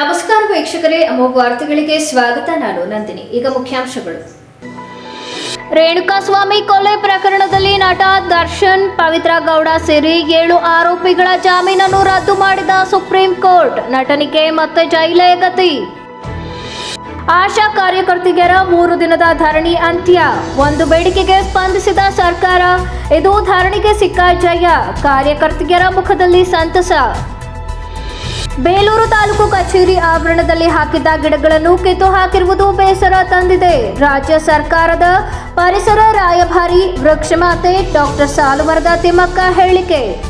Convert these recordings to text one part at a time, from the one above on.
ನಮಸ್ಕಾರ ವೀಕ್ಷಕರೇ, ಅಮೋಘ ವಾರ್ತೆಗಳಿಗೆ ಸ್ವಾಗತ. ನಾನು ನಂದಿನಿ. ಈಗ ಮುಖ್ಯಾಂಶಗಳು. ರೇಣುಕಾಸ್ವಾಮಿ ಕೊಲೆ ಪ್ರಕರಣದಲ್ಲಿ ನಟ ದರ್ಶನ್, ಪವಿತ್ರ ಗೌಡ ಸೇರಿ ಏಳು ಆರೋಪಿಗಳ ಜಾಮೀನನ್ನು ರದ್ದು ಮಾಡಿದ ಸುಪ್ರೀಂ ಕೋರ್ಟ್. ನಟನಿಗೆ ಮತ್ತೆ ಜೈಲೇ ಗತಿ. ಆಶಾ ಕಾರ್ಯಕರ್ತೆಯರ ಮೂರು ದಿನದ ಧರಣಿ ಅಂತ್ಯ. ಒಂದು ಬೇಡಿಕೆಗೆ ಸ್ಪಂದಿಸಿದ ಸರ್ಕಾರ, ಇದು ಧರಣಿಗೆ ಸಿಕ್ಕ ಜಯ. ಕಾರ್ಯಕರ್ತೆಯರ ಮುಖದಲ್ಲಿ ಸಂತಸ. ಬೇಲೂರು ತಾಲೂಕು ಕಚೇರಿ ಆವರಣದಲ್ಲಿ ಹಾಕಿದ್ದ ಗಿಡಗಳನ್ನು ಕಿತ್ತು ಹಾಕಿರುವುದು ಬೇಸರ ತಂದಿದೆ. ರಾಜ್ಯ ಸರ್ಕಾರದ ಪರಿಸರ ರಾಯಭಾರಿ ವೃಕ್ಷಮಾತೆ ಡಾಕ್ಟರ್ ಸಾಲುವರದ ತಿಮ್ಮಕ್ಕ ಹೇಳಿಕೆ.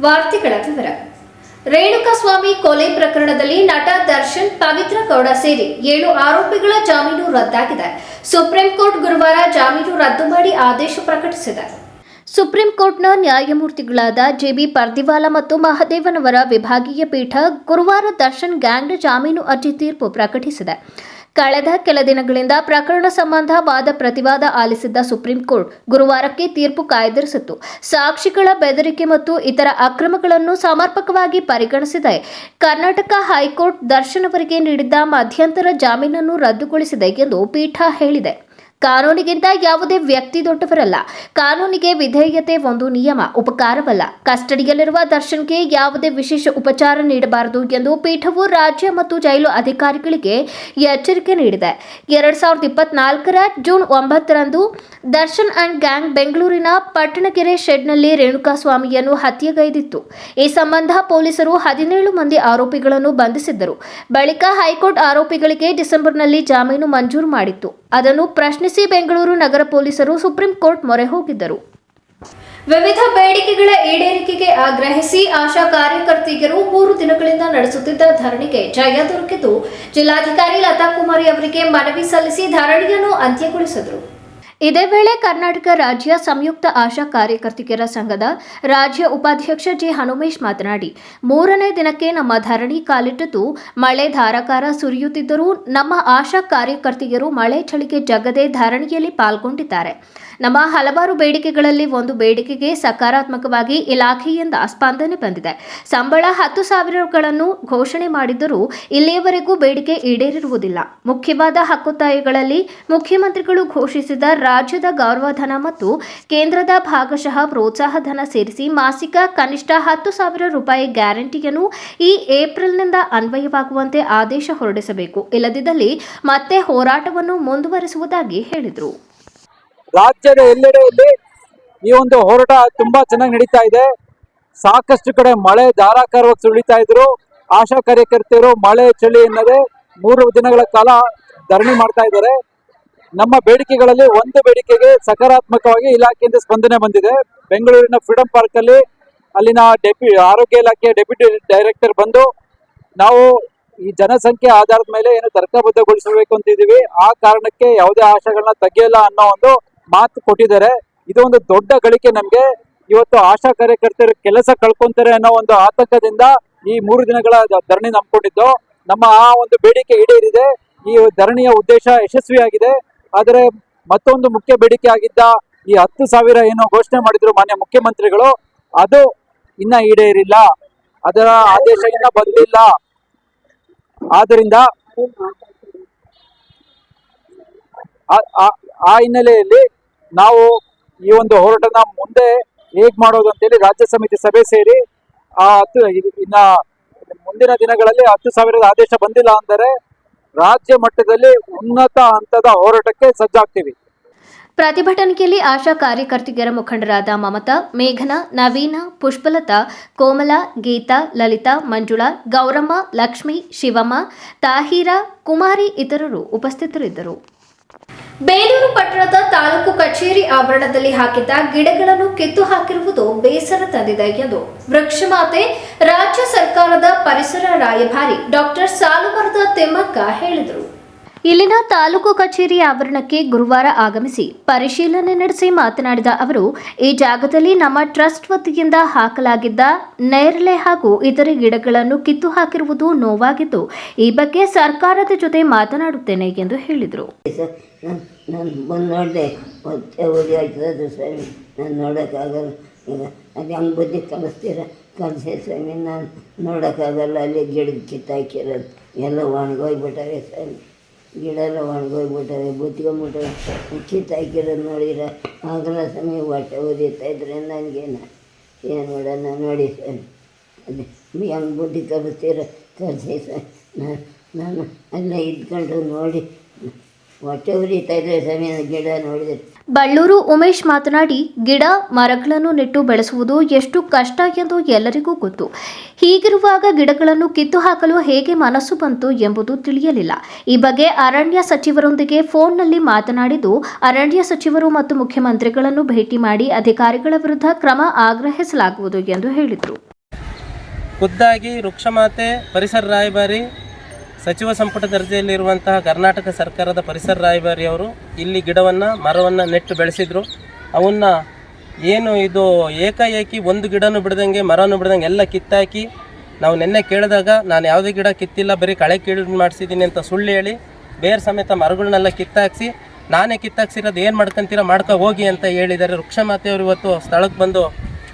ವಾರ್ತೆಗಳ ವಿವರ. ರೇಣುಕಾಸ್ವಾಮಿ ಕೊಲೆ ಪ್ರಕರಣದಲ್ಲಿ ನಟ ದರ್ಶನ್ ಪವಿತ್ರ ಗೌಡ ಸೇರಿ ಏಳು ಆರೋಪಿಗಳ ಜಾಮೀನು ರದ್ದಾಗಿದೆ. ಸುಪ್ರೀಂ ಕೋರ್ಟ್ ಗುರುವಾರ ಜಾಮೀನು ರದ್ದು ಮಾಡಿ ಆದೇಶ ಪ್ರಕಟಿಸಿದೆ. ಸುಪ್ರೀಂ ಕೋರ್ಟ್ನ ನ್ಯಾಯಮೂರ್ತಿಗಳಾದ ಜೆಬಿ ಪರ್ದಿವಾಲ ಮತ್ತು ಮಹದೇವನವರ ವಿಭಾಗೀಯ ಪೀಠ ಗುರುವಾರ ದರ್ಶನ್ ಗ್ಯಾಂಗ್ ಜಾಮೀನು ಅರ್ಜಿ ತೀರ್ಪು ಪ್ರಕಟಿಸಿದೆ. ಕಳೆದ ಕೆಲ ದಿನಗಳಿಂದ ಪ್ರಕರಣ ಸಂಬಂಧ ವಾದ ಪ್ರತಿವಾದ ಆಲಿಸಿದ್ದ ಸುಪ್ರೀಂ ಕೋರ್ಟ್ ಗುರುವಾರಕ್ಕೆ ತೀರ್ಪು ಕಾಯ್ದಿರಿಸಿತ್ತು. ಸಾಕ್ಷಿಗಳ ಬೆದರಿಕೆ ಮತ್ತು ಇತರ ಅಕ್ರಮಗಳನ್ನು ಸಮರ್ಪಕವಾಗಿ ಪರಿಗಣಿಸಿದೆ. ಕರ್ನಾಟಕ ಹೈಕೋರ್ಟ್ ದರ್ಶನ್ ಅವರಿಗೆ ನೀಡಿದ್ದ ಮಧ್ಯಂತರ ಜಾಮೀನನ್ನು ರದ್ದುಗೊಳಿಸಿದೆ ಎಂದು ಪೀಠ ಹೇಳಿದೆ. ಕಾನೂನಿಗಿಂತ ಯಾವುದೇ ವ್ಯಕ್ತಿ ದೊಡ್ಡವರಲ್ಲ. ಕಾನೂನಿಗೆ ವಿಧೇಯತೆ ಒಂದು ನಿಯಮ, ಉಪಕಾರವಲ್ಲ. ಕಸ್ಟಡಿಯಲ್ಲಿರುವ ದರ್ಶನ್ಗೆ ಯಾವುದೇ ವಿಶೇಷ ಉಪಚಾರ ನೀಡಬಾರದು ಎಂದು ಪೀಠವು ರಾಜ್ಯ ಮತ್ತು ಜೈಲು ಅಧಿಕಾರಿಗಳಿಗೆ ಎಚ್ಚರಿಕೆ ನೀಡಿದೆ. ಎರಡ್ ಸಾವಿರದ ಇಪ್ಪತ್ನಾಲ್ಕರ ಜೂನ್ ಒಂಬತ್ತರಂದು ದರ್ಶನ್ ಅಂಡ್ ಗ್ಯಾಂಗ್ ಬೆಂಗಳೂರಿನ ಪಟ್ಟಣಗೆರೆ ಶೆಡ್ನಲ್ಲಿ ರೇಣುಕಾಸ್ವಾಮಿಯನ್ನು ಹತ್ಯೆಗೈದಿತ್ತು. ಈ ಸಂಬಂಧ ಪೊಲೀಸರು ಹದಿನೇಳು ಮಂದಿ ಆರೋಪಿಗಳನ್ನು ಬಂಧಿಸಿದ್ದರು. ಬಳಿಕ ಹೈಕೋರ್ಟ್ ಆರೋಪಿಗಳಿಗೆ ಡಿಸೆಂಬರ್ನಲ್ಲಿ ಜಾಮೀನು ಮಂಜೂರು ಮಾಡಿತ್ತು. ಅದನ್ನು ಪ್ರಶ್ನಿಸಿ ಬೆಂಗಳೂರು ನಗರ ಪೊಲೀಸರು ಸುಪ್ರೀಂ ಕೋರ್ಟ್ ಮೊರೆ ಹೋಗಿದ್ದರು. ವಿವಿಧ ಬೇಡಿಕೆಗಳ ಈಡೇರಿಕೆಗೆ ಆಗ್ರಹಿಸಿ ಆಶಾ ಕಾರ್ಯಕರ್ತೆಯರು ಮೂರು ದಿನಗಳಿಂದ ನಡೆಸುತ್ತಿದ್ದ ಧರಣಿಗೆ ಜಯ ದೊರಕಿದ್ದು, ಜಿಲ್ಲಾಧಿಕಾರಿ ಲತಾ ಕುಮಾರಿ ಅವರಿಗೆ ಮನವಿ ಸಲ್ಲಿಸಿ ಧರಣಿಯನ್ನು ಅಂತ್ಯಗೊಳಿಸಿದರು. ಇದೇ ವೇಳೆ ಕರ್ನಾಟಕ ರಾಜ್ಯ ಸಂಯುಕ್ತ ಆಶಾ ಕಾರ್ಯಕರ್ತೆಯರ ಸಂಘದ ರಾಜ್ಯ ಉಪಾಧ್ಯಕ್ಷ ಜಿ ಹನುಮೇಶ್ ಮಾತನಾಡಿ, ಮೂರನೇ ದಿನಕ್ಕೆ ನಮ್ಮ ಧರಣಿ ಕಾಲಿಟ್ಟಿದ್ದು ಮಳೆ ಧಾರಾಕಾರ ಸುರಿಯುತ್ತಿದ್ದರೂ ನಮ್ಮ ಆಶಾ ಕಾರ್ಯಕರ್ತೆಯರು ಮಳೆ ಚಳಿಗೆ ಜಗದೆ ಧರಣಿಯಲ್ಲಿ ಪಾಲ್ಗೊಂಡಿದ್ದಾರೆ. ನಮ್ಮ ಹಲವಾರು ಬೇಡಿಕೆಗಳಲ್ಲಿ ಒಂದು ಬೇಡಿಕೆಗೆ ಸಕಾರಾತ್ಮಕವಾಗಿ ಇಲಾಖೆಯಿಂದ ಸ್ಪಂದನೆ ಬಂದಿದೆ. ಸಂಬಳ ಹತ್ತು ಸಾವಿರಗಳನ್ನು ಘೋಷಣೆ ಮಾಡಿದ್ದರೂ ಇಲ್ಲಿಯವರೆಗೂ ಬೇಡಿಕೆ ಈಡೇರಿರುವುದಿಲ್ಲ. ಮುಖ್ಯವಾದ ಹಕ್ಕೊತ್ತಾಯಗಳಲ್ಲಿ ಮುಖ್ಯಮಂತ್ರಿಗಳು ಘೋಷಿಸಿದ ರಾಜ್ಯದ ಗೌರವಧನ ಮತ್ತು ಕೇಂದ್ರದ ಭಾಗಶಃ ಪ್ರೋತ್ಸಾಹ ಧನ ಸೇರಿಸಿ ಮಾಸಿಕ ಕನಿಷ್ಠ ಹತ್ತು ಸಾವಿರ ರೂಪಾಯಿ ಗ್ಯಾರಂಟಿಯನ್ನು ಈ ಏಪ್ರಿಲ್ನಿಂದ ಅನ್ವಯವಾಗುವಂತೆ ಆದೇಶ ಹೊರಡಿಸಬೇಕು. ಇಲ್ಲದಿದ್ದಲ್ಲಿ ಮತ್ತೆ ಹೋರಾಟವನ್ನು ಮುಂದುವರಿಸುವುದಾಗಿ ಹೇಳಿದರು. ರಾಜ್ಯದ ಎಲ್ಲೆಡೆಯಲ್ಲಿ ಈ ಒಂದು ಹೋರಾಟ ತುಂಬಾ ಚೆನ್ನಾಗಿ ನಡೀತಾ ಇದೆ. ಸಾಕಷ್ಟು ಕಡೆ ಮಳೆ ಧಾರಾಕಾರವಾಗಿ ಸುಳಿತಾ ಇದ್ರು. ಆಶಾ ಕಾರ್ಯಕರ್ತೆಯರು ಮಳೆ ಚಳಿ ಎನ್ನದೆ ಮೂರು ದಿನಗಳ ಕಾಲ ಧರಣಿ ಮಾಡ್ತಾ ಇದ್ದಾರೆ. ನಮ್ಮ ಬೇಡಿಕೆಗಳಲ್ಲಿ ಒಂದು ಬೇಡಿಕೆಗೆ ಸಕಾರಾತ್ಮಕವಾಗಿ ಇಲಾಖೆಯಿಂದ ಸ್ಪಂದನೆ ಬಂದಿದೆ. ಬೆಂಗಳೂರಿನ ಫ್ರೀಡಂ ಪಾರ್ಕ್ ಅಲ್ಲಿ ಅಲ್ಲಿನ ಡೆಪ್ಯೂ ಆರೋಗ್ಯ ಇಲಾಖೆಯ ಡೆಪ್ಯೂಟಿ ಡೈರೆಕ್ಟರ್ ಬಂದು, ನಾವು ಈ ಜನಸಂಖ್ಯೆ ಆಧಾರದ ಮೇಲೆ ಏನು ತರ್ಕಬದ್ಧಗೊಳಿಸಬೇಕು ಅಂತಿದ್ದೀವಿ. ಆ ಕಾರಣಕ್ಕೆ ಯಾವುದೇ ಆಶಾಗಳನ್ನ ತೆಗೆಯಲ್ಲ ಅನ್ನೋ ಒಂದು ಮಾತು ಕೊಟ್ಟಿದ್ದಾರೆ. ಇದು ಒಂದು ದೊಡ್ಡ ಗಳಿಕೆ ನಮ್ಗೆ. ಇವತ್ತು ಆಶಾ ಕಾರ್ಯಕರ್ತರು ಕೆಲಸ ಕಳ್ಕೊಂತಾರೆ ಅನ್ನೋ ಒಂದು ಆತಂಕದಿಂದ ಈ ಮೂರು ದಿನಗಳ ಧರಣಿ ನಂಬಿಕೊಂಡಿದ್ದು ನಮ್ಮ ಆ ಒಂದು ಬೇಡಿಕೆ ಈಡೇರಿದೆ. ಈ ಧರಣಿಯ ಉದ್ದೇಶ ಯಶಸ್ವಿಯಾಗಿದೆ. ಆದರೆ ಮತ್ತೊಂದು ಮುಖ್ಯ ಬೇಡಿಕೆ ಆಗಿದ್ದ ಈ ಹತ್ತು ಸಾವಿರ ಏನು ಘೋಷಣೆ ಮಾಡಿದ್ರು ಮಾನ್ಯ ಮುಖ್ಯಮಂತ್ರಿಗಳು. ಅದು ಇನ್ನ ಈಡೇರಿಲ್ಲ. ಅದರ ಆದೇಶ ಇನ್ನ ಬಂದಿಲ್ಲ. ಆದ್ದರಿಂದ ಆ ಹಿನ್ನೆಲೆಯಲ್ಲಿ ನಾವು ಈ ಒಂದು ಹೋರಾಟನ ಮುಂದೆ ಹೇಗ್ ಮಾಡೋದು ಅಂತೇಳಿ ರಾಜ್ಯ ಸಮಿತಿ ಸಭೆ ಸೇರಿ, ಆ ಹತ್ತು, ಇನ್ನ ಮುಂದಿನ ದಿನಗಳಲ್ಲಿ ಹತ್ತು ಸಾವಿರದ ಆದೇಶ ಬಂದಿಲ್ಲ ಅಂದರೆ ರಾಜ್ಯ ಮಟ್ಟದಲ್ಲಿ ಉನ್ನತ ಹಂತದ ಹೋರಾಟಕ್ಕೆ ಸಜ್ಜಾಗ್ತೀವಿ. ಪ್ರತಿಭಟನೆಯಲ್ಲಿ ಆಶಾ ಕಾರ್ಯಕರ್ತೆಯರ ಮುಖಂಡರಾದ ಮಮತಾ, ಮೇಘನಾ, ನವೀನ, ಪುಷ್ಪಲತಾ, ಕೋಮಲ, ಗೀತಾ, ಲಲಿತಾ, ಮಂಜುಳಾ, ಗೌರಮ್ಮ, ಲಕ್ಷ್ಮಿ, ಶಿವಮ್ಮ, ತಾಹೀರಾ, ಕುಮಾರಿ ಇತರರು ಉಪಸ್ಥಿತರಿದ್ದರು. ಬೇಲೂರು ಪಟ್ಟಣದ ತಾಲೂಕು ಕಚೇರಿ ಆವರಣದಲ್ಲಿ ಹಾಕಿದ್ದ ಗಿಡಗಳನ್ನು ಕಿತ್ತು ಹಾಕಿರುವುದು ಬೇಸರ ತಂದಿದೆ ಎಂದು ವೃಕ್ಷಮಾತೆ ರಾಜ್ಯ ಸರ್ಕಾರದ ಪರಿಸರ ರಾಯಭಾರಿ ಡಾಕ್ಟರ್ ಸಾಲುಮರದ ತಿಮ್ಮಕ್ಕ ಹೇಳಿದರು. ಇಲ್ಲಿನ ತಾಲೂಕು ಕಚೇರಿ ಆವರಣಕ್ಕೆ ಗುರುವಾರ ಆಗಮಿಸಿ ಪರಿಶೀಲನೆ ನಡೆಸಿ ಮಾತನಾಡಿದ ಅವರು, ಈ ಜಾಗದಲ್ಲಿ ನಮ್ಮ ಟ್ರಸ್ಟ್ ವತಿಯಿಂದ ಹಾಕಲಾಗಿದ್ದ ನೇರಳೆ ಹಾಗೂ ಇತರೆ ಗಿಡಗಳನ್ನು ಕಿತ್ತು ಹಾಕಿರುವುದು ನೋವಾಗಿದ್ದು, ಈ ಬಗ್ಗೆ ಸರ್ಕಾರದ ಜೊತೆ ಮಾತನಾಡುತ್ತೇನೆ ಎಂದು ಹೇಳಿದರು. ನಾನು ಬಂದು ನೋಡಿದೆ ಹೊಟ್ಟೆ ಉರಿ ಆಗ್ತದೆ ಸ್ವಾಮಿ. ನಾನು ನೋಡೋಕ್ಕಾಗಲ್ಲ. ಈಗ ಅದು ಹೆಂಗೆ ಬುದ್ಧಿ ಕಲಿಸ್ತೀರ? ಕಲಿಸಿ ಸ್ವಾಮಿ, ನಾನು ನೋಡೋಕ್ಕಾಗಲ್ಲ. ಅಲ್ಲಿ ಗಿಡದ ಕಿತ್ತಾಕಿರೋದು ಎಲ್ಲ ಒಣಗೋಗ್ಬಿಟ್ಟವೆ ಸ್ವಾಮಿ. ಗಿಡ ಎಲ್ಲ ಒಣಗೋಗ್ಬಿಟ್ಟವೆ ಬುತ್ಕೊಂಬಿಟ್ಟವೆ ಕಿತ್ತಾಕಿರೋದು ನೋಡಿದ್ರೆ ಆಗಲ್ಲ ಸ್ವಾಮಿ, ಹೊಟ್ಟೆ ಓದಿತಾ ಇದ್ರೆ ನನಗೇನು? ಏನು ಮಾಡೋಣ? ನೋಡಿ ಸ್ವಾಮಿ. ಅದೇ ಹೆಂಗೆ ಬುದ್ಧಿ ಕಲಿಸ್ತೀರ? ಕಲಿಸಿ ಸ್ವಾಮಿ. ನಾನು ನಾನು ಅಲ್ಲೇ ಇದ್ಕೊಂಡು ನೋಡಿ. ಹೊಟ್ಟೆ ಉರಿತಾ ಇದ್ರೆ ಸ್ವಾಮಿ ಆ ಗಿಡ ನೋಡಿದ್ರೆ ಬಳ್ಳೂರು ಉಮೇಶ್ ಮಾತನಾಡಿ ಗಿಡ ಮರಗಳನ್ನು ನೆಟ್ಟು ಬೆಳೆಸುವುದು ಎಷ್ಟು ಕಷ್ಟ ಎಂದು ಎಲ್ಲರಿಗೂ ಗೊತ್ತು. ಹೀಗಿರುವಾಗ ಗಿಡಗಳನ್ನು ಕಿತ್ತು ಹಾಕಲು ಹೇಗೆ ಮನಸ್ಸು ಬಂತು ಎಂಬುದು ತಿಳಿಯಲಿಲ್ಲ. ಈ ಬಗ್ಗೆ ಅರಣ್ಯ ಸಚಿವರೊಂದಿಗೆ ಫೋನ್ನಲ್ಲಿ ಮಾತನಾಡಿದ್ದು ಅರಣ್ಯ ಸಚಿವರು ಮತ್ತು ಮುಖ್ಯಮಂತ್ರಿಗಳನ್ನು ಭೇಟಿ ಮಾಡಿ ಅಧಿಕಾರಿಗಳ ವಿರುದ್ಧ ಕ್ರಮ ಆಗ್ರಹಿಸಲಾಗುವುದು ಎಂದು ಹೇಳಿದರು. ಖುದ್ದಾಗಿ ವೃಕ್ಷಮಾತೆ ಪರಿಸರ ರಾಯಭಾರಿ ಸಚಿವ ಸಂಪುಟ ದರ್ಜೆಯಲ್ಲಿರುವಂತಹ ಕರ್ನಾಟಕ ಸರ್ಕಾರದ ಪರಿಸರ ರಾಯಭಾರಿಯವರು ಇಲ್ಲಿ ಗಿಡವನ್ನು, ಮರವನ್ನು ನೆಟ್ಟು ಬೆಳೆಸಿದರು. ಅವನ್ನ ಏನು ಇದು ಏಕಾಏಕಿ ಒಂದು ಗಿಡನೂ ಬಿಡ್ದಂಗೆ, ಮರನೂ ಬಿಡ್ದಂಗೆ ಎಲ್ಲ ಕಿತ್ತಾಕಿ, ನಾವು ನಿನ್ನೆ ಕೇಳಿದಾಗ ನಾನು ಯಾವುದೇ ಗಿಡ ಕಿತ್ತಿಲ್ಲ, ಬರೀ ಕಳೆ ಕೀಳು ಮಾಡಿಸಿದ್ದೀನಿ ಅಂತ ಸುಳ್ಳು ಹೇಳಿ ಬೇರೆ ಸಮೇತ ಮರಗಳನ್ನೆಲ್ಲ ಕಿತ್ತಾಕ್ಸಿ, ನಾನೇ ಕಿತ್ತಾಕ್ಸಿರೋದು ಏನು ಮಾಡ್ಕೊಂತೀರ, ಮಾಡ್ಕೊ ಹೋಗಿ ಅಂತ ಹೇಳಿದ್ದಾರೆ. ವೃಕ್ಷಮಾತೆಯವರು ಇವತ್ತು ಸ್ಥಳಕ್ಕೆ ಬಂದು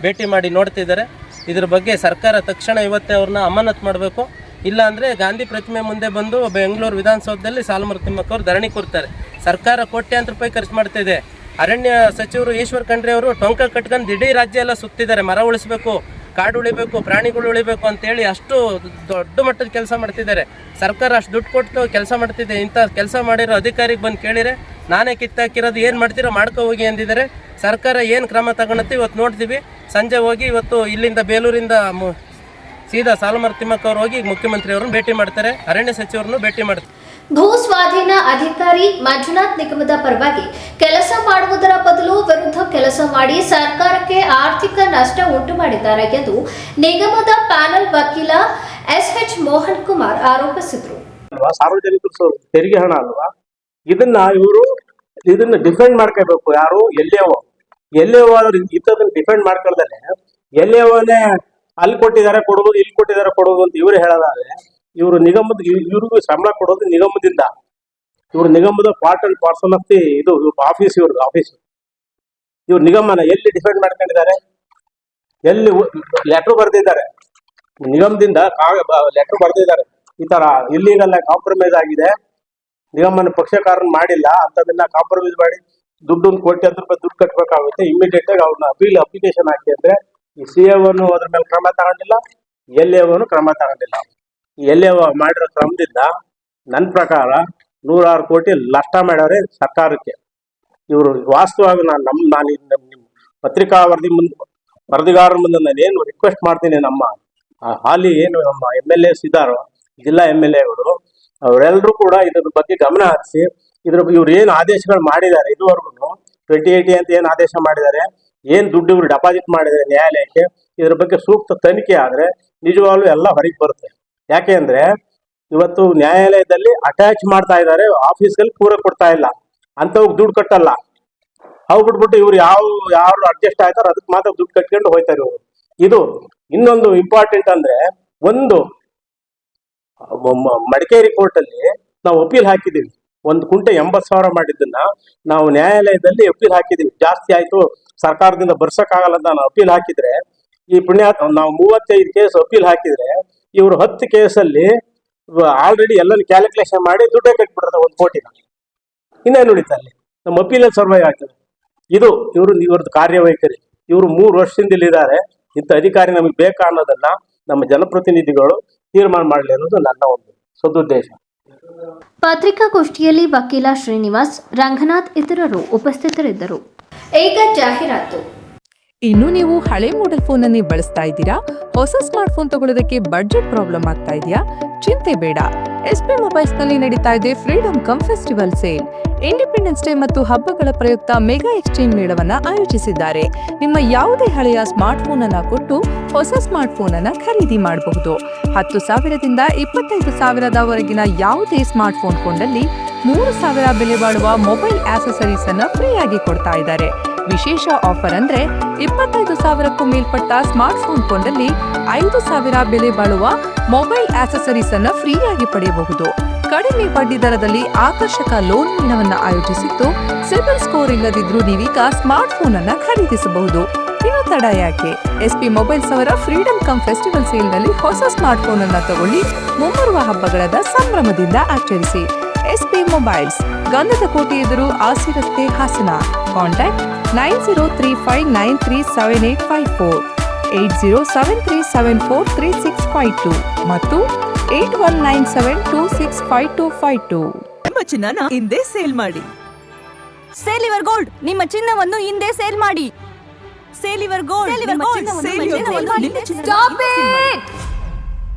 ಭೇಟಿ ಮಾಡಿ ನೋಡ್ತಿದ್ದಾರೆ. ಇದ್ರ ಬಗ್ಗೆ ಸರ್ಕಾರ ತಕ್ಷಣ ಇವತ್ತೇ ಅವ್ರನ್ನ ಅಮಾನತ್ ಮಾಡಬೇಕು. ಇಲ್ಲ ಅಂದರೆ ಗಾಂಧಿ ಪ್ರತಿಮೆ ಮುಂದೆ ಬಂದು ಬೆಂಗಳೂರು ವಿಧಾನಸೌಧದಲ್ಲಿ ಸಾಲುಮರ ತಿಮ್ಮಕ್ಕ ಅವರು ಧರಣಿ ಕೊಡ್ತಾರೆ. ಸರ್ಕಾರ ಕೋಟ್ಯಾಂತರ ರೂಪಾಯಿ ಖರ್ಚು ಮಾಡ್ತಿದೆ. ಅರಣ್ಯ ಸಚಿವರು ಈಶ್ವರ್ ಖಂಡ್ರೆ ಅವರು ಟೊಂಕ ಕಟ್ಕೊಂಡು ಇಡೀ ರಾಜ್ಯ ಎಲ್ಲ ಸುತ್ತಿದ್ದಾರೆ. ಮರ ಉಳಿಸ್ಬೇಕು, ಕಾಡು ಉಳಿಬೇಕು, ಪ್ರಾಣಿಗಳು ಉಳಿಬೇಕು ಅಂತೇಳಿ ಅಷ್ಟು ದೊಡ್ಡ ಮಟ್ಟದ ಕೆಲಸ ಮಾಡ್ತಿದ್ದಾರೆ. ಸರ್ಕಾರ ಅಷ್ಟು ದುಡ್ಡು ಕೊಟ್ಟು ಕೆಲಸ ಮಾಡ್ತಿದೆ. ಇಂಥ ಕೆಲಸ ಮಾಡಿರೋ ಅಧಿಕಾರಿಗೆ ಬಂದು ಕೇಳಿದರೆ ನಾನೇ ಕಿತ್ತಾಕಿರೋದು ಏನು ಮಾಡ್ತೀರೋ ಮಾಡ್ಕೊ ಹೋಗಿ ಅಂದಿದ್ದಾರೆ. ಸರ್ಕಾರ ಏನು ಕ್ರಮ ತಗೊಳತ್ತೆ ಇವತ್ತು ನೋಡ್ತೀವಿ. ಸಂಜೆ ಹೋಗಿ ಇವತ್ತು ಇಲ್ಲಿಂದ ಬೇಲೂರಿಂದ ಸೀದಾ ಸಾಲುಮರ ತಿಮ್ಮಕ್ಕ ಅವರು ಹೋಗಿ ಮುಖ್ಯಮಂತ್ರಿ ಅವರನ್ನು ಭೇಟಿ ಮಾಡ್ತಾರೆ. ಅರಣ್ಯ ಸಚಿವರನ್ನು ಭೇಟಿ ಮಾಡ್ತಾರೆ. ಭೂ ಸ್ವಾಧೀನ ಅಧಿಕಾರಿ ಮಂಜುನಾಥ್ ನಿಗಮದ ಪರವಾಗಿ ಕೆಲಸ ಮಾಡುವುದರ ಬದಲು ವಿರುದ್ಧ ಕೆಲಸ ಮಾಡಿ ಸರ್ಕಾರಕ್ಕೆ ಆರ್ಥಿಕ ನಷ್ಟ ಉಂಟು ಮಾಡಿದ್ದಾರೆ ಎಂದು ನಿಗಮದ ಪ್ಯಾನಲ್ ವಕೀಲ ಎಸ್ಎಚ್ ಮೋಹನ್ ಕುಮಾರ್ ಆರೋಪಿಸಿದ್ರು. ಅಲ್ವಾ? ಸಾರ್ವಜನಿಕರು ತೆರಿಗೆ ಹಣ ಅಲ್ವಾ? ಇದನ್ನ ಇವರು ಇದನ್ನ ಡಿಫೆಂಡ್ ಮಾಡ್ಕೋಬೇಕು ಯಾರು? ಎಲ್ಲೇವೋ ಎಲ್ಲೇವೋ ಅವ್ರು ಇಂಥದನ್ನ ಡಿಫೆಂಡ್ ಮಾಡ್ಕೊಳ್ದಾನೆ ಎಲ್ಲಿಯವನೇ ಅಲ್ಲಿ ಕೊಟ್ಟಿದ್ದಾರೆ, ಕೊಡೋದು, ಇಲ್ಲಿ ಕೊಟ್ಟಿದ್ದಾರೆ, ಕೊಡೋದು ಅಂತ ಇವ್ರು ಹೇಳೋದಾದ್ರೆ, ಇವರು ನಿಗಮದ ಇವ್- ಇವ್ರಿಗೂ ಸಂಬಳ ಕೊಡೋದು ನಿಗಮದಿಂದ. ಇವ್ರ ನಿಗಮದ part and parcel of the ಇದು ಆಫೀಸ್ ಇವ್ರದ್ದು ಆಫೀಸ್ ಇವ್ರ ನಿಗಮನ ಎಲ್ಲಿ ಡಿಫೆಂಡ್ ಮಾಡ್ಕೊಂಡಿದ್ದಾರೆ? ಎಲ್ಲಿ ಲೆಟರ್ ಬರೆದಿದ್ದಾರೆ. ನಿಗಮದಿಂದ ಲೆಟರ್ ಬರೆದಿದ್ದಾರೆ. ಈ ತರ ಇಲ್ಲಿಗೆಲ್ಲ ಕಾಂಪ್ರಮೈಸ್ ಆಗಿದೆ. ನಿಗಮನ ಪಕ್ಷಕಾರನ ಮಾಡಿಲ್ಲ, ಅಂತದನ್ನ ಕಾಂಪ್ರಮೈಸ್ ಮಾಡಿ ದುಡ್ಡು ಒಂದು ಹತ್ತು ರೂಪಾಯಿ ದುಡ್ಡು ಕಟ್ಟಬೇಕಾಗುತ್ತೆ ಇಮಿಡಿಯೇಟ್ ಆಗಿ ಅವ್ರನ್ನ ಅಪೀಲ್ ಅಪ್ಲಿಕೇಶನ್ ಹಾಕಿ ಅಂದ್ರೆ ಸಿ ಎವನ್ನು ಅದ್ರ ಮೇಲೆ ಕ್ರಮ ತಗೊಂಡಿಲ್ಲ, ಎಲ್ ಎವನ್ನು ಕ್ರಮ ತಗೊಂಡಿಲ್ಲ. ಈ ಎಲ್ ಎ ಮಾಡಿರೋ ಕ್ರಮದಿಂದ ನನ್ನ ಪ್ರಕಾರ ನೂರಾರು ಕೋಟಿ ನಷ್ಟ ಮಾಡ್ಯಾರೆ ಸರ್ಕಾರಕ್ಕೆ. ಇವರು ವಾಸ್ತವವಾಗಿ ನಾನು ನಮ್ಮ ನಾನು ನಿಮ್ಮ ನಮ್- ನಿಮ್ ಪತ್ರಿಕಾ ವರದಿ ಮುಂದೆ, ವರದಿಗಾರರ ಮುಂದೆ ನಾನು ಏನು ರಿಕ್ವೆಸ್ಟ್ ಮಾಡ್ತೀನಿ ನಮ್ಮ ಹಾಲಿ ಏನು ನಮ್ಮ ಎಂ ಎಲ್ ಎಸ್ ಇದ್ದಾರೋ ಜಿಲ್ಲಾ ಎಂ ಎಲ್ ಎಗಳು ಅವರೆಲ್ಲರೂ ಕೂಡ ಇದ್ರ ಬಗ್ಗೆ ಗಮನ ಹರಿಸಿ, ಇದ್ರ ಇವ್ರು ಏನು ಆದೇಶಗಳು ಮಾಡಿದ್ದಾರೆ ಇದುವರೆಗೂ ಟ್ವೆಂಟಿ ಏಯ್ಟಿ ಅಂತ ಏನು ಆದೇಶ ಮಾಡಿದ್ದಾರೆ ಏನು ದುಡ್ಡು ಇವರು ಡೆಪಾಸಿಟ್ ಮಾಡಿದ್ರೆ ನ್ಯಾಯಾಲಯಕ್ಕೆ, ಇದ್ರ ಬಗ್ಗೆ ಸೂಕ್ತ ತನಿಖೆ ಆದ್ರೆ ನಿಜವಾಗ್ಲೂ ಎಲ್ಲ ಹೊರಗೆ ಬರುತ್ತೆ. ಯಾಕೆ ಅಂದ್ರೆ ಇವತ್ತು ನ್ಯಾಯಾಲಯದಲ್ಲಿ ಅಟ್ಯಾಚ್ ಮಾಡ್ತಾ ಇದ್ದಾರೆ ಆಫೀಸಲ್ಲಿ ಪೂರ ಕೊಡ್ತಾ ಇಲ್ಲ. ಅಂತವ್ ದುಡ್ಡು ಕಟ್ಟಲ್ಲ. ಅವು ಬಿಟ್ಬಿಟ್ಟು ಇವ್ರು ಯಾವ ಯಾರು ಅಡ್ಜಸ್ಟ್ ಆಯ್ತಾರೋ ಅದಕ್ಕೆ ಮಾತ್ರ ದುಡ್ಡು ಕಟ್ಕೊಂಡು ಹೋಯ್ತಾರೆ ಇವರು. ಇದು ಇನ್ನೊಂದು ಇಂಪಾರ್ಟೆಂಟ್ ಅಂದ್ರೆ ಒಂದು ಮಡಿಕೇರಿ ಕೋರ್ಟ್ ಅಲ್ಲಿ ನಾವು ಅಪೀಲ್ ಹಾಕಿದೀವಿ ಒಂದು ಕುಂಟೆ ಎಂಬತ್ತು ಸಾವಿರ ಮಾಡಿದ್ದನ್ನ ನಾವು ನ್ಯಾಯಾಲಯದಲ್ಲಿ ಅಪೀಲ್ ಹಾಕಿದೀವಿ ಜಾಸ್ತಿ ಆಯ್ತು ಸರ್ಕಾರದಿಂದ ಬರ್ಸಕ್ಕಾಗಲ್ಲ ಅಂತ ನಾನು ಅಪೀಲ್ ಹಾಕಿದ್ರೆ, ಈ ಪುಣ್ಯ ನಾವು ಮೂವತ್ತೈದು ಕೇಸ್ ಅಪೀಲ್ ಹಾಕಿದ್ರೆ, ಇವರು ಹತ್ತು ಕೇಸಲ್ಲಿ ಆಲ್ರೆಡಿ ಎಲ್ಲನ ಕ್ಯಾಲ್ಕುಲೇಷನ್ ಮಾಡಿ ದುಡ್ಡೇ ಕಟ್ಬಿಡ್ತಾರೆ ಒಂದು ಕೋಟಿನ ಇನ್ನೇನು ಅಲ್ಲಿ? ನಮ್ಮ ಅಪೀಲಲ್ಲಿ ಸರ್ವೈವ್ ಆಗ್ತದೆ. ಇದು ಇವರು ಇವ್ರದ್ದು ಕಾರ್ಯವೈಖರಿ. ಇವರು ಮೂರು ವರ್ಷದಿಂದ ಇಲ್ಲಿದ್ದಾರೆ ಇಂಥ ಅಧಿಕಾರಿ ನಮಗೆ ಬೇಕಾ ಅನ್ನೋದನ್ನ ನಮ್ಮ ಜನಪ್ರತಿನಿಧಿಗಳು ತೀರ್ಮಾನ ಮಾಡಲಿ ಅನ್ನೋದು ನನ್ನ ಒಂದು ಸದುದ್ದೇಶ. ಪತ್ರಿಕಾಗೋಷ್ಠಿಯಲ್ಲಿ ವಕೀಲ ಶ್ರೀನಿವಾಸ್, ರಂಗನಾಥ್ ಇತರರು ಉಪಸ್ಥಿತರಿದ್ದರು. ಈಗ ಜಾಹೀರಾತು ಇನ್ನು ನೀವು ಹಳೆ ಮಾಡೆಲ್ ಫೋನ್ ಅನ್ನೇ ಬಳಸ್ತಾ ಇದ್ದೀರಾ? ಹೊಸ ಸ್ಮಾರ್ಟ್ ಫೋನ್ ತಗೊಳ್ಳೋದಕ್ಕೆ ಬಡ್ಜೆಟ್ ಪ್ರಾಬ್ಲಮ್ ಆಗ್ತಾ ಇದೆಯಾ? ಚಿಂತೆ ಬೇಡ. ಎಸ್ ಪಿ ಮೊಬೈಲ್ಸ್ನಲ್ಲಿ ನಡೀತಾ ಇದೆ freedom come festival sale independence day ಮತ್ತು ಹಬ್ಬಗಳ ಪ್ರಯುಕ್ತ ಮೆಗಾ ಎಕ್ಸ್ಚೇಂಜ್ ಮೇಳವನ್ನ ಆಯೋಜಿಸಿದ್ದಾರೆ. ನಿಮ್ಮ ಯಾವುದೇ ಹಳೆಯ ಸ್ಮಾರ್ಟ್ ಫೋನ್ ಅನ್ನ ಕೊಟ್ಟು ಹೊಸ ಸ್ಮಾರ್ಟ್ ಫೋನ್ ಅನ್ನ ಖರೀದಿ ಮಾಡಬಹುದು. ಹತ್ತು ಸಾವಿರದಿಂದ ಇಪ್ಪತ್ತೈದು ಸಾವಿರದವರೆಗಿನ ಯಾವುದೇ ಸ್ಮಾರ್ಟ್ ಫೋನ್ ಕೊಂಡಲ್ಲಿ ಮೂರು ಸಾವಿರ ಬೆಲೆ ಬಾಳುವ ಮೊಬೈಲ್ ಆಕ್ಸೆಸರೀಸ್ ಅನ್ನ ಫ್ರೀಯಾಗಿ ಕೊಡ್ತಾ ಇದ್ದಾರೆ. ವಿಶೇಷ ಆಫರ್ ಅಂದ್ರೆ ಇಪ್ಪತ್ತೈದು ಸಾವಿರಕ್ಕೂ ಮೇಲ್ಪಟ್ಟ ಸ್ಮಾರ್ಟ್ ಫೋನ್ ಕೊಂಡಲ್ಲಿ ಐದು ಸಾವಿರ ಬೆಲೆ ಬಾಳುವ ಮೊಬೈಲ್ ಆಕ್ಸೆಸರೀಸ್ ಅನ್ನ ಫ್ರೀಯಾಗಿ ಪಡೆಯಬಹುದು. ಕಡಿಮೆ ಬಡ್ಡಿ ದರದಲ್ಲಿ ಆಕರ್ಷಕ ಲೋನ್ ಮೇಳವನ್ನ ಆಯೋಜಿಸಿದ್ದು, ಸಿಬಿಲ್ ಸ್ಕೋರ್ ಇಲ್ಲದಿದ್ರೂ ನೀವೀಗ ಸ್ಮಾರ್ಟ್ ಫೋನ್ ಅನ್ನ ಖರೀದಿಸಬಹುದು. ಇನ್ನು ತಡ ಯಾಕೆ? ಎಸ್ ಪಿ ಮೊಬೈಲ್ಸ್ ಅವರ ಫ್ರೀಡಮ್ ಕಮ್ ಫೆಸ್ಟಿವಲ್ ಸೇಲ್ನಲ್ಲಿ ಹೊಸ ಸ್ಮಾರ್ಟ್ ಫೋನ್ ಅನ್ನ ತಗೊಳ್ಳಿ ಮುಂಬರುವ ಹಬ್ಬಗಳಾದ ಸಂಭ್ರಮದಿಂದ ಆಚರಿಸಿ. ಎಸ್ ಪಿ ಮೊಬೈಲ್ಸ್ ಗಂಧದ ಕೋಟೆ ಎದುರು ಆಸಿ ರಸ್ತೆ Hassan. Contact nine zero three five nine three seven eight five four eight zero seven three seven four three six five two ಮತ್ತು eight one nine seven two six five two five two ನಿಮ್ಮ ಚಿನ್ನನ ಹಿಂದೆ sale ಮಾಡಿ sale your gold ನಿಮ್ಮ ಚಿನ್ನವನ್ನು ಹಿಂದೆ sale ಮಾಡಿ sale your gold ನಿಮ್ಮ ಚಿನ್ನವನ್ನು gold. Sell your gold. Stop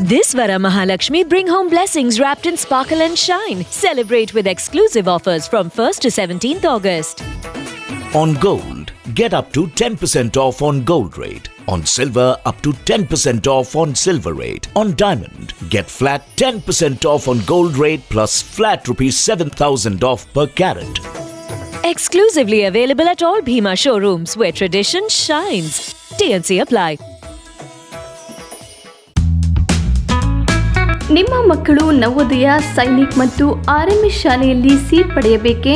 This Vara Mahalakshmi bring home blessings wrapped in sparkle and shine. Celebrate with exclusive offers from 1st to 17th August. On gold, get up to 10% off on gold rate. On silver, up to 10% off on silver rate. On diamond, get flat 10% off on gold rate plus flat rupees 7000 off per carat. Exclusively available at all Bhima showrooms where tradition shines. TNC apply. ನಿಮ್ಮ ಮಕ್ಕಳು ನವೋದಯ, ಸೈನಿಕ್ ಮತ್ತು RMS ಶಾಲೆಯಲ್ಲಿ seat ಪಡೆಯಬೇಕೆ?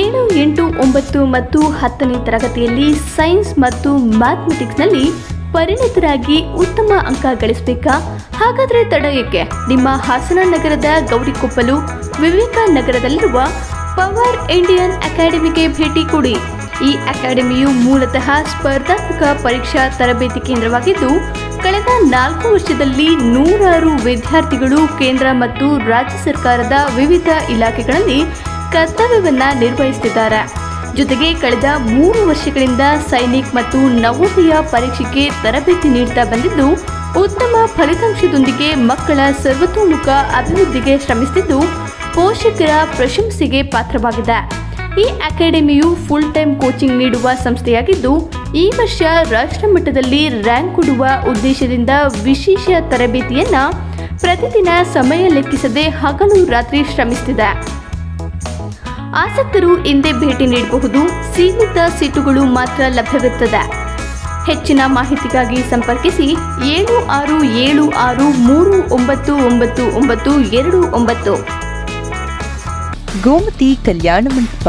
ಏಳು ಎಂಟು ಒಂಬತ್ತು ಮತ್ತು ಹತ್ತನೇ ತರಗತಿಯಲ್ಲಿ ಸೈನ್ಸ್ ಮತ್ತು ಮ್ಯಾಥಮೆಟಿಕ್ಸ್ನಲ್ಲಿ ಪರಿಣಿತರಾಗಿ ಉತ್ತಮ ಅಂಕ ಗಳಿಸಬೇಕಾ? ಹಾಗಾದರೆ ತಡೆಯಕ್ಕೆ ನಿಮ್ಮ ಹಾಸನ ನಗರದ ಗೌರಿಕೊಪ್ಪಲು ವಿವೇಕ ನಗರದಲ್ಲಿರುವ ಪವರ್ ಇಂಡಿಯನ್ ಅಕಾಡೆಮಿಗೆ ಭೇಟಿ ಕೊಡಿ. ಈ ಅಕಾಡೆಮಿಯು ಮೂಲತಃ ಸ್ಪರ್ಧಾತ್ಮಕ ಪರೀಕ್ಷಾ ತರಬೇತಿ ಕೇಂದ್ರವಾಗಿದ್ದು ಕಳೆದ ನಾಲ್ಕು ವರ್ಷದಲ್ಲಿ ನೂರಾರು ವಿದ್ಯಾರ್ಥಿಗಳು ಕೇಂದ್ರ ಮತ್ತು ರಾಜ್ಯ ಸರ್ಕಾರದ ವಿವಿಧ ಇಲಾಖೆಗಳಲ್ಲಿ ಕರ್ತವ್ಯವನ್ನು ನಿರ್ವಹಿಸುತ್ತಿದ್ದಾರೆ ಜೊತೆಗೆ ಕಳೆದ ಮೂರು ವರ್ಷಗಳಿಂದ ಸೈನಿಕ್ ಮತ್ತು ನವೋದಯ ಪರೀಕ್ಷೆಗೆ ತರಬೇತಿ ನೀಡ್ತಾ ಬಂದಿದ್ದು, ಉತ್ತಮ ಫಲಿತಾಂಶದೊಂದಿಗೆ ಮಕ್ಕಳ ಸರ್ವತೋಮುಖ ಅಭಿವೃದ್ಧಿಗೆ ಶ್ರಮಿಸುತ್ತಿದ್ದು ಪೋಷಕರ ಪ್ರಶಂಸೆಗೆ ಪಾತ್ರವಾಗಿದೆ. ಈ ಅಕಾಡೆಮಿಯು ಫುಲ್ ಟೈಮ್ ಕೋಚಿಂಗ್ ನೀಡುವ ಸಂಸ್ಥೆಯಾಗಿದ್ದು ಈ ವರ್ಷ ರಾಷ್ಟ್ರಮಟ್ಟದಲ್ಲಿ ರ್ಯಾಂಕ್ ಕೊಡುವ ಉದ್ದೇಶದಿಂದ ವಿಶೇಷ ತರಬೇತಿಯನ್ನ ಪ್ರತಿದಿನ ಸಮಯ ಲೆಕ್ಕಿಸದೆ ಹಗಲು ರಾತ್ರಿ ಶ್ರಮಿಸುತ್ತಿದೆ ಆಸಕ್ತರು ಹಿಂದೆ ಭೇಟಿ ನೀಡಬಹುದು. ಸೀಮಿತ ಸೀಟುಗಳು ಮಾತ್ರ ಲಭ್ಯವಿರುತ್ತದೆ ಹೆಚ್ಚಿನ ಮಾಹಿತಿಗಾಗಿ ಸಂಪರ್ಕಿಸಿ ಏಳು ಆರು ಏಳು ಆರು ಮೂರು ಒಂಬತ್ತು ಒಂಬತ್ತು ಒಂಬತ್ತು ಎರಡು ಒಂಬತ್ತು. ಗೋಮತಿ ಕಲ್ಯಾಣ ಮಂಟಪ.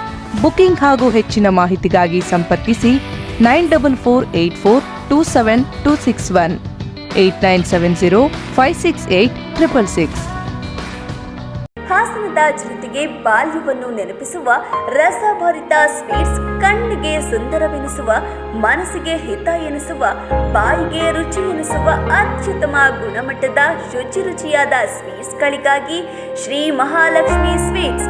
ಬುಕಿಂಗ್ ಹಾಗೂ ಹೆಚ್ಚಿನ ಮಾಹಿತಿಗಾಗಿ ಸಂಪರ್ಕಿಸಿ nine double four eight four two seven two six one, eight nine seven zero five six eight triple six. ಹಾಸನದ ಜನತೆಗೆ ಬಾಲ್ಯವನ್ನು ನೆನಪಿಸುವ ರಸಭರಿತ ಸ್ವೀಟ್ಸ್ ಕಣ್ಣಿಗೆ ಸುಂದರವೆನಿಸುವ, ಮನಸ್ಸಿಗೆ ಹಿತ ಎನಿಸುವ, ಬಾಯಿಗೆ ರುಚಿ ಎನಿಸುವ ಅತ್ಯುತ್ತಮ ಗುಣಮಟ್ಟದ ಶುಚಿ ರುಚಿಯಾದ ಸ್ವೀಟ್ಸ್ಗಳಿಗಾಗಿ Shri Mahalakshmi sweets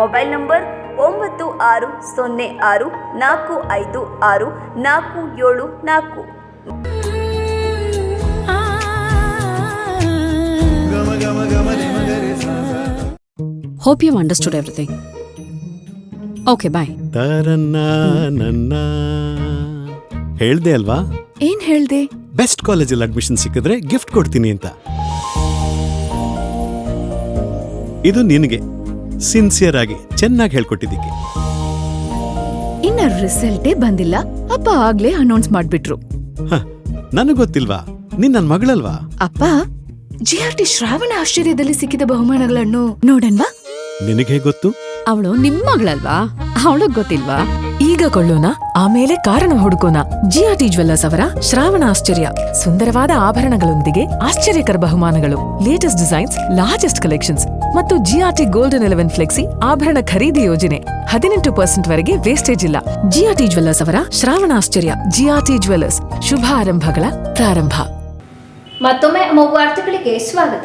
mobile number ಒಂಬತ್ತು ಆರು ಸೊನ್ನೆ ಆರು ನಾಲ್ಕು ಐದು ಆರು ನಾಲ್ಕು ಏಳು ನಾಲ್ಕು. Hope you understood everything. Okay bye ತರನ್ನ ನನ್ನ. ಹೇಳ್ದೆ ಅಲ್ವಾ? ಏನ್ ಹೇಳ್ದೆ? ಬೆಸ್ಟ್ ಕಾಲೇಜಲ್ಲಿ ಅಡ್ಮಿಷನ್ ಸಿಕ್ಕಿದ್ರೆ ಗಿಫ್ಟ್ ಕೊಡ್ತೀನಿ ಅಂತ. ಇದು ನಿನಗೆ. ಸಿನ್ಸಿಯರ್ ಆಗಿ ಚೆನ್ನಾಗಿ ಹೇಳ್ಕೊಟ್ಟಿದ್ದಕ್ಕೆ. ಇನ್ನ ರಿಸಲ್ಟೇ ಬಂದಿಲ್ಲ. ಅಪ್ಪ ಆಗ್ಲೇ ಅನೌನ್ಸ್ ಮಾಡ್ಬಿಟ್ರು. ನನಗ್ ಗೊತ್ತಿಲ್ವಾ? ನೀನ್ ನನ್ ಮಗಳಲ್ವಾ? ಅಪ್ಪ ಜಿ ಆರ್ ಟಿ ಶ್ರಾವಣ ಆಶ್ಚರ್ಯದಲ್ಲಿ ಸಿಕ್ಕಿದ ಬಹುಮಾನಗಳನ್ನು ನೋಡನ್ವಾ? ನಿನಗೆ ಗೊತ್ತು? ಅವಳು ನಿಮ್ ಮಗಳಲ್ವಾ? ಅವಳಗ್ ಗೊತ್ತಿಲ್ವಾ? ಈಗ ಕೊಳ್ಳೋಣ ಆಮೇಲೆ ಕಾರಣ ಹುಡುಕೋಣ. ಜಿಆರ್ಟಿ ಜ್ವೆಲ್ಲರ್ಸ್ ಅವರ ಶ್ರಾವಣ ಆಶ್ಚರ್ಯ. ಸುಂದರವಾದ ಆಭರಣಗಳೊಂದಿಗೆ ಆಶ್ಚರ್ಯಕರ ಬಹುಮಾನಗಳು. ಲೇಟೆಸ್ಟ್ ಡಿಸೈನ್ಸ್ ಲಾರ್ಜೆಸ್ಟ್ ಕಲೆಕ್ಷನ್ಸ್ ಮತ್ತು ಜಿಆರ್ಟಿ ಗೋಲ್ಡನ್ ಎಲೆವೆನ್ ಫ್ಲೆಕ್ಸಿ ಆಭರಣ ಖರೀದಿ ಯೋಜನೆ. ಹದಿನೆಂಟು ಪರ್ಸೆಂಟ್ ವರೆಗೆ ವೇಸ್ಟೇಜ್ ಇಲ್ಲ. ಜಿಆರ್ಟಿ ಜ್ವೆಲ್ಲರ್ಸ್ ಅವರ ಶ್ರಾವಣಾಶ್ಚರ್ಯ ಜಿಆರ್ಟಿ ಜ್ವೆಲ್ಲರ್ಸ್ ಶುಭ ಆರಂಭಗಳ ಪ್ರಾರಂಭ. ಮತ್ತೊಮ್ಮೆ ವಾರ್ತೆಗಳಿಗೆ ಸ್ವಾಗತ.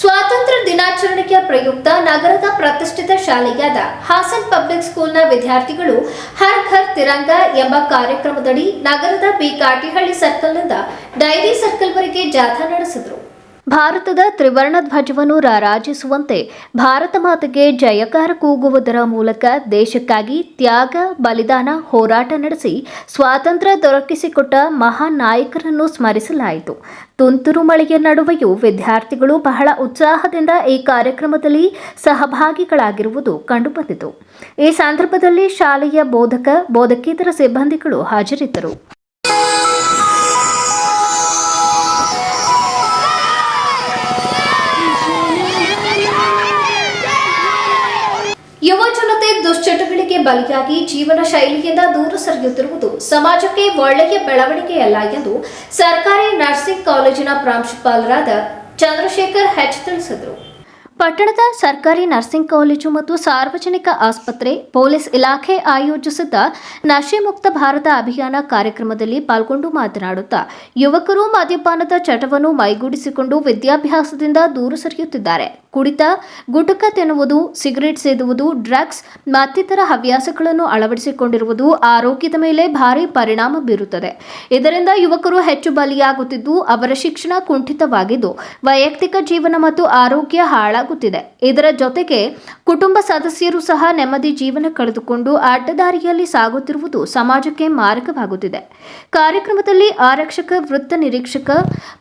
ಸ್ವಾತಂತ್ರ್ಯ ದಿನಾಚರಣೆಯ ಪ್ರಯುಕ್ತ ನಗರದ ಪ್ರತಿಷ್ಠಿತ ಶಾಲೆಯಾದ ಹಾಸನ್ ಪಬ್ಲಿಕ್ ಸ್ಕೂಲ್ನ ವಿದ್ಯಾರ್ಥಿಗಳು ಹರ್ ಘರ್ ತಿರಂಗ ಎಂಬ ಕಾರ್ಯಕ್ರಮದಡಿ ನಗರದ ಬಿ ಕಾಟಿಹಳ್ಳಿ ಸರ್ಕಲ್ನಿಂದ ಡೈರಿ ಸರ್ಕಲ್ವರೆಗೆ ಜಾಥಾ ನಡೆಸಿದರು. ಭಾರತದ ತ್ರಿವರ್ಣ ಧ್ವಜವನ್ನು ರಾರಾಜಿಸುವಂತೆ ಭಾರತ ಮಾತೆಗೆ ಜಯಕಾರ ಕೂಗುವುದರ ಮೂಲಕ ದೇಶಕ್ಕಾಗಿ ತ್ಯಾಗ, ಬಲಿದಾನ, ಹೋರಾಟ ನಡೆಸಿ ಸ್ವಾತಂತ್ರ್ಯ ದೊರಕಿಸಿಕೊಟ್ಟ ಮಹಾನ್ ನಾಯಕರನ್ನು ಸ್ಮರಿಸಲಾಯಿತು. ತುಂತುರು ಮಳೆಯ ನಡುವೆಯೂ ವಿದ್ಯಾರ್ಥಿಗಳು ಬಹಳ ಉತ್ಸಾಹದಿಂದ ಈ ಕಾರ್ಯಕ್ರಮದಲ್ಲಿ ಸಹಭಾಗಿಗಳಾಗಿರುವುದು ಕಂಡುಬಂದಿತು. ಈ ಸಂದರ್ಭದಲ್ಲಿ ಶಾಲೆಯ ಬೋಧಕ, ಬೋಧಕೇತರ ಸಿಬ್ಬಂದಿಗಳು ಹಾಜರಿದ್ದರು. ದುಶ್ಚಟಗಳಿಗೆ ಬಲಿಯಾಗಿ ಜೀವನ ಶೈಲಿಯಿಂದ ದೂರ ಸರಿಯುತ್ತಿರುವುದು ಸಮಾಜಕ್ಕೆ ಒಳ್ಳೆಯ ಬೆಳವಣಿಗೆಯಲ್ಲ ಎಂದು ಸರ್ಕಾರಿ ನರ್ಸಿಂಗ್ ಕಾಲೇಜಿನ ಪ್ರಾಂಶುಪಾಲರಾದ ಚಂದ್ರಶೇಖರ್ ಹೆಚ್ ತಿಳಿಸಿದರು. ಪಟ್ಟಣದ ಸರ್ಕಾರಿ ನರ್ಸಿಂಗ್ ಕಾಲೇಜು ಮತ್ತು ಸಾರ್ವಜನಿಕ ಆಸ್ಪತ್ರೆ ಪೊಲೀಸ್ ಇಲಾಖೆ ಆಯೋಜಿಸಿದ್ದ ನಶೆ ಮುಕ್ತ ಭಾರತ ಅಭಿಯಾನ ಕಾರ್ಯಕ್ರಮದಲ್ಲಿ ಪಾಲ್ಗೊಂಡು ಮಾತನಾಡುತ್ತಾ ಯುವಕರು ಮದ್ಯಪಾನದ ಚಟವನ್ನು ಮೈಗೂಡಿಸಿಕೊಂಡು ವಿದ್ಯಾಭ್ಯಾಸದಿಂದ ದೂರ ಸರಿಯುತ್ತಿದ್ದಾರೆ. ಕುಡಿತ, ಗುಟಕ ತಿನ್ನುವುದು, ಸಿಗರೇಟ್ ಸೇದುವುದು, ಡ್ರಗ್ಸ್ ಮತ್ತಿತರ ಹವ್ಯಾಸಗಳನ್ನು ಅಳವಡಿಸಿಕೊಂಡಿರುವುದು ಆರೋಗ್ಯದ ಮೇಲೆ ಭಾರಿ ಪರಿಣಾಮ ಬೀರುತ್ತದೆ. ಇದರಿಂದ ಯುವಕರು ಹೆಚ್ಚು ಬಲಿಯಾಗುತ್ತಿದ್ದು, ಅವರ ಶಿಕ್ಷಣ ಕುಂಠಿತವಾಗಿದ್ದು, ವೈಯಕ್ತಿಕ ಜೀವನ ಮತ್ತು ಆರೋಗ್ಯ ಹಾಳಾಗುತ್ತಿದೆ. ಇದರ ಜೊತೆಗೆ ಕುಟುಂಬ ಸದಸ್ಯರು ಸಹ ನೆಮ್ಮದಿ ಜೀವನ ಕಳೆದುಕೊಂಡು ಅಡ್ಡದಾರಿಯಲ್ಲಿ ಸಾಗುತ್ತಿರುವುದು ಸಮಾಜಕ್ಕೆ ಮಾರಕವಾಗುತ್ತಿದೆ. ಕಾರ್ಯಕ್ರಮದಲ್ಲಿ ಆರಕ್ಷಕ, ವೃತ್ತ ನಿರೀಕ್ಷಕ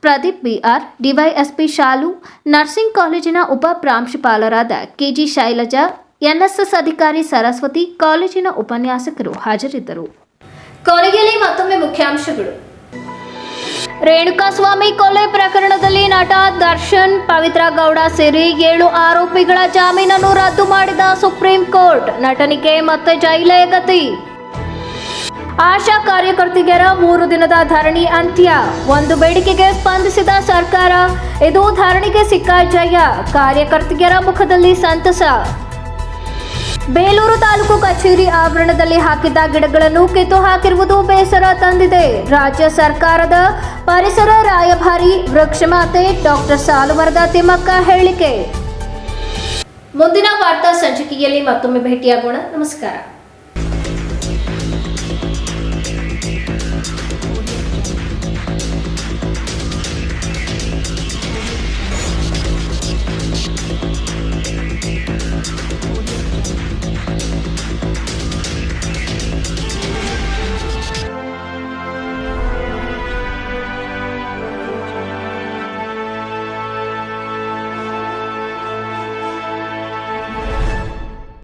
ಪ್ರದೀಪ್ ಬಿಆರ್ ಡಿವೈಎಸ್ಪಿ ಶಾಲು, ನರ್ಸಿಂಗ್ ಕಾಲೇಜಿನ ಪ್ರಾಂಶುಪಾಲರಾದ ಕೆಜಿ ಶೈಲಜಾ, ಎನ್ಎಸ್ಎಸ್ ಅಧಿಕಾರಿ ಸರಸ್ವತಿ, ಕಾಲೇಜಿನ ಉಪನ್ಯಾಸಕರು ಹಾಜರಿದ್ದರು. ಕೊನೆಯಲ್ಲಿ ಮತ್ತೊಮ್ಮೆ ಮುಖ್ಯಾಂಶಗಳು. ರೇಣುಕಾಸ್ವಾಮಿ ಕೊಲೆ ಪ್ರಕರಣದಲ್ಲಿ ನಟ ದರ್ಶನ್, ಪವಿತ್ರ ಗೌಡ ಸೇರಿ ಏಳು ಆರೋಪಿಗಳ ಜಾಮೀನನ್ನು ರದ್ದು ಮಾಡಿದ ಸುಪ್ರೀಂ ಕೋರ್ಟ್. ನಟನಿಗೆ ಮತ್ತೆ ಜೈಲೇ ಗತಿ. ಆಶಾ ಕಾರ್ಯಕರ್ತೆಯರ ಮೂರು ದಿನದ ಧರಣಿ ಅಂತ್ಯ. ಒಂದು ಬೇಡಿಕೆಗೆ ಸ್ಪಂದಿಸಿದ ಸರ್ಕಾರ, ಇದು ಧರಣಿಗೆ ಸಿಕ್ಕ ಜಯ. ಕಾರ್ಯಕರ್ತೆಯರ ಮುಖದಲ್ಲಿ ಸಂತಸ. ಬೇಲೂರು ತಾಲೂಕು ಕಚೇರಿ ಆವರಣದಲ್ಲಿ ಹಾಕಿದ್ದ ಗಿಡಗಳನ್ನು ಕಿತ್ತು ಹಾಕಿರುವುದು ಬೇಸರ ತಂದಿದೆ. ರಾಜ್ಯ ಸರ್ಕಾರದ ಪರಿಸರ ರಾಯಭಾರಿ ವೃಕ್ಷಮಾತೆ ಡಾಕ್ಟರ್ ಸಾಲುವರದ ತಿಮ್ಮಕ್ಕ ಹೇಳಿಕೆ. ಮುಂದಿನ ವಾರ್ತಾ ಸಂಚಿಕೆಯಲ್ಲಿ ಮತ್ತೊಮ್ಮೆ ಭೇಟಿಯಾಗೋಣ. ನಮಸ್ಕಾರ.